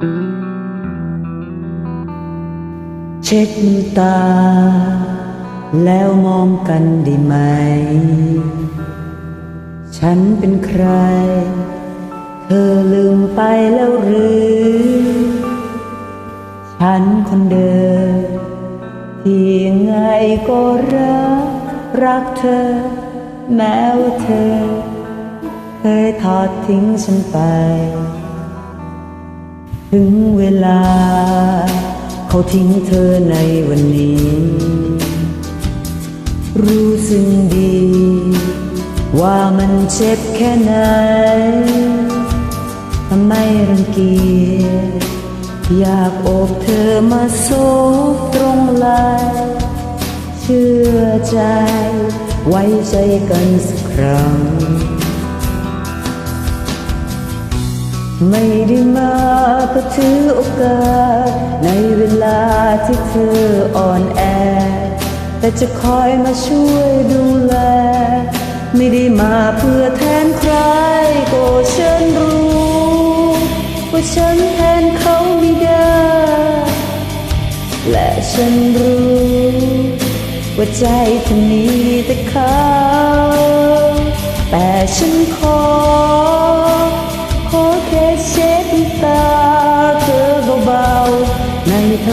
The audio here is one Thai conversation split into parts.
เช็ดน้ำตา แล้วมองกันดีไหม ฉันเป็นใคร เธอลืมไปแล้วหรือ ฉันคนเดิมที่ยังไงก็รัก รักเธอ แม้ว่าเธอ เคยทอดทิ้งฉันไป ถึงเวลา เขาทิ้งเธอในวันนี้ รู้สึกดี ว่ามันเจ็บแค่ไหนทำไมรังเกียจอยากอบเธอมาโซบตรงไหลเชื่อใจ ไว้ใจกันสักครั้ง ไม่ได้มาเพื่อถือโอกาส ในเวลาที่เธออ่อนแอ แต่จะคอยมาช่วยดูแล ไม่ได้มาเพื่อแทนใครก็ฉันรู้ ว่าฉันแทนเขาไม่ได้ และฉันรู้ ว่าใจเธอมีแต่เขา แต่ฉันขอ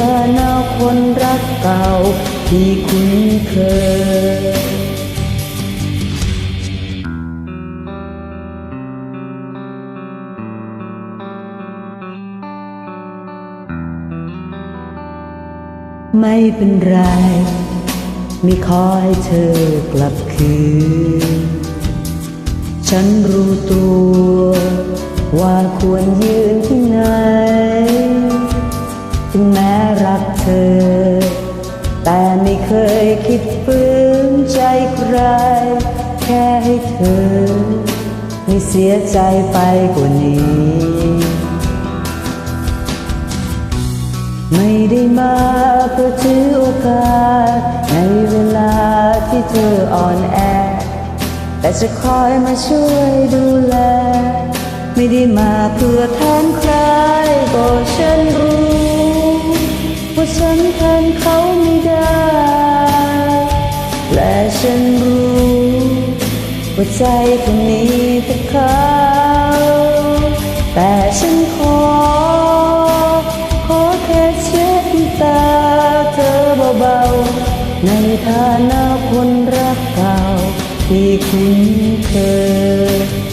อหน้าคนรักเก่าที่คุ้นเคยไม่เป็นไร ไม่ขอให้เธอกลับคืน ฉันรู้ตัว ว่าควรยืนที่ คยคิดฝืนใจใคร แค่ให้เธอ ไม่เสียใจไปกว่านี้ ไม่ได้มาเพื่อถือโอกาส ในเวลาที่เธออ่อนแอ แต่จะคอยมาช่วยดูแล ไม่ได้มาเพื่อแทนใครก็ฉัน ฉันรู้ว่าใจคนนี้แต่เขา แต่ฉันขอ ขอแค่เช็ดน้ำตาเธอเบาๆ ในฐานะคนรักเก่าที่คุ้นเคย